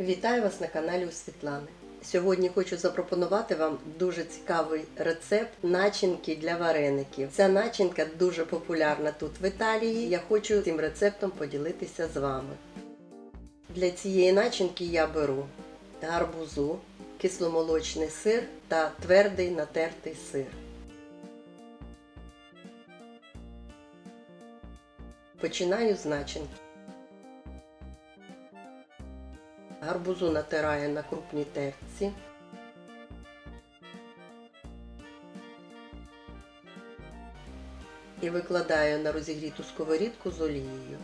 Вітаю вас на каналі у Світлани. Сьогодні хочу запропонувати вам дуже цікавий рецепт начинки для вареників. Ця начинка дуже популярна тут в Італії. Я хочу цим рецептом поділитися з вами. Для цієї начинки я беру гарбузу, кисломолочний сир та твердий натертий сир. Починаю з начинки. Гарбузу натираю на крупній терці. І викладаю на розігріту сковорідку з олією.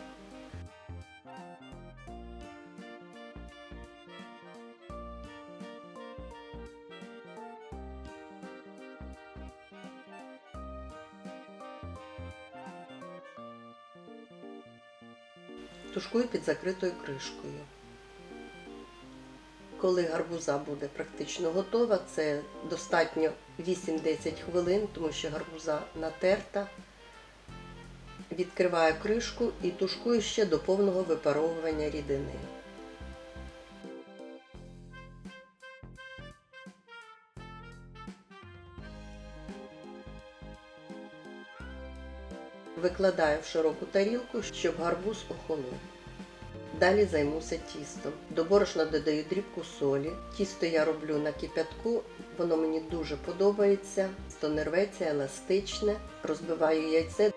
Тушкую під закритою кришкою. Коли гарбуза буде практично готова, це достатньо 8-10 хвилин, тому що гарбуза натерта. Відкриваю кришку і тушкую ще до повного випаровування рідини. Викладаю в широку тарілку, щоб гарбуз охолов. Далі займуся тістом. До борошна додаю дрібку солі. Тісто я роблю на кипятку, воно мені дуже подобається. Тісто не рветься, еластичне. Розбиваю яйце,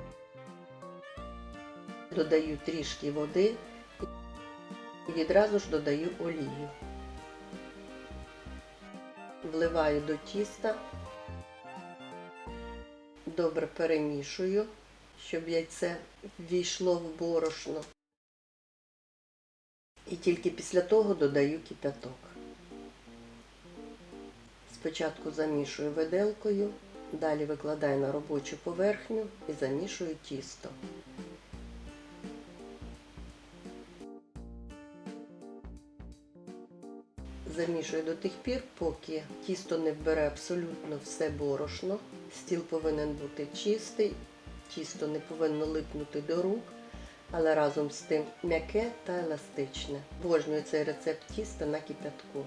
додаю трішки води і відразу ж додаю олію. Вливаю до тіста, добре перемішую, щоб яйце ввійшло в борошно. І тільки після того додаю кипяток. Спочатку замішую виделкою, далі викладаю на робочу поверхню і замішую тісто. Замішую до тих пір, поки тісто не вбере абсолютно все борошно. Стіл повинен бути чистий, тісто не повинно липнути до рук але разом з тим м'яке та еластичне. Божнюю цей рецепт тіста на кипятку.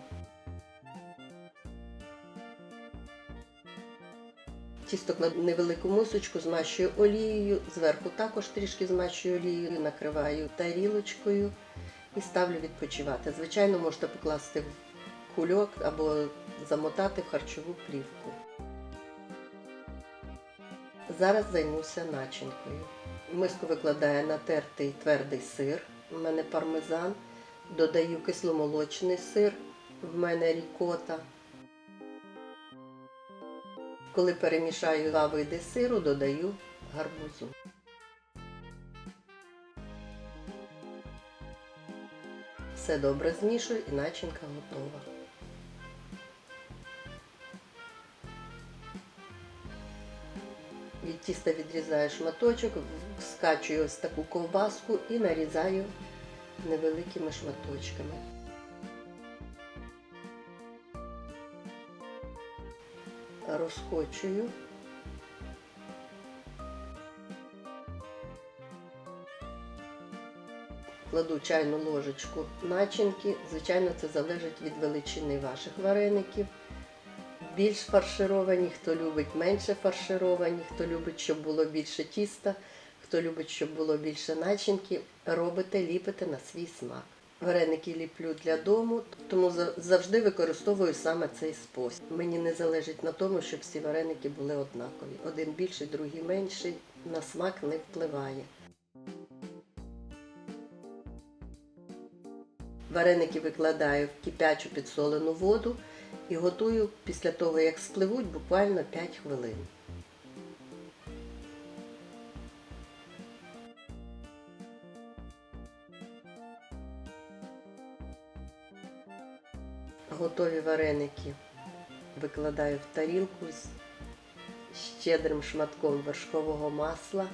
Тісто кладу невелику мисочку, змащую олією, зверху також трішки змащую олією, накриваю тарілочкою і ставлю відпочивати. Звичайно, можете покласти в кульок або замотати в харчову плівку. Зараз займуся начинкою. В миску викладаю натертий твердий сир, у мене пармезан, додаю кисломолочний сир, в мене рікота. Коли перемішаю два види сиру, додаю гарбузу. Все добре змішую і начинка готова. Від тіста відрізаю шматочок, скачую ось таку ковбаску і нарізаю невеликими шматочками. Розкочую. Кладу чайну ложечку начинки. Звичайно, це залежить від величини ваших вареників більш фаршировані, хто любить менше фаршировані, хто любить, щоб було більше тіста, хто любить, щоб було більше начинки, робите, ліпите на свій смак. Вареники ліплю для дому, тому завжди використовую саме цей спосіб. Мені не залежить на тому, щоб всі вареники були однакові. Один більший, другий менший, на смак не впливає. Вареники викладаю в кипячу підсолену воду і готую після того, як спливуть, буквально 5 хвилин. Готові вареники викладаю в тарілку з щедрим шматком вершкового масла.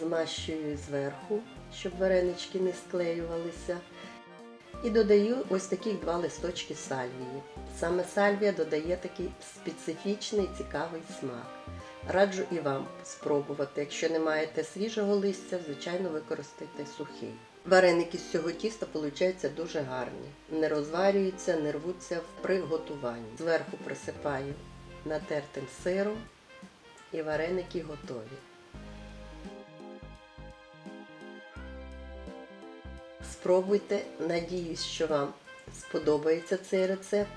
Змащую зверху, щоб варенички не склеювалися. І додаю ось таких два листочки сальвії. Саме сальвія додає такий специфічний цікавий смак. Раджу і вам спробувати. Якщо не маєте свіжого листя, звичайно, використайте сухий. Вареники з цього тіста получаються дуже гарні. Не розварюються, не рвуться в приготуванні. Зверху присипаю натертим сиром і вареники готові. Спробуйте, надіюсь, що вам сподобається цей рецепт.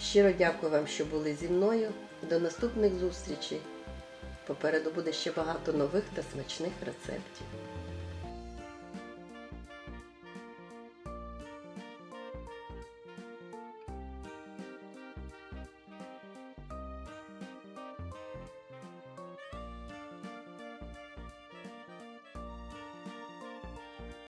Щиро дякую вам, що були зі мною. До наступних зустрічей. Попереду буде ще багато нових та смачних рецептів.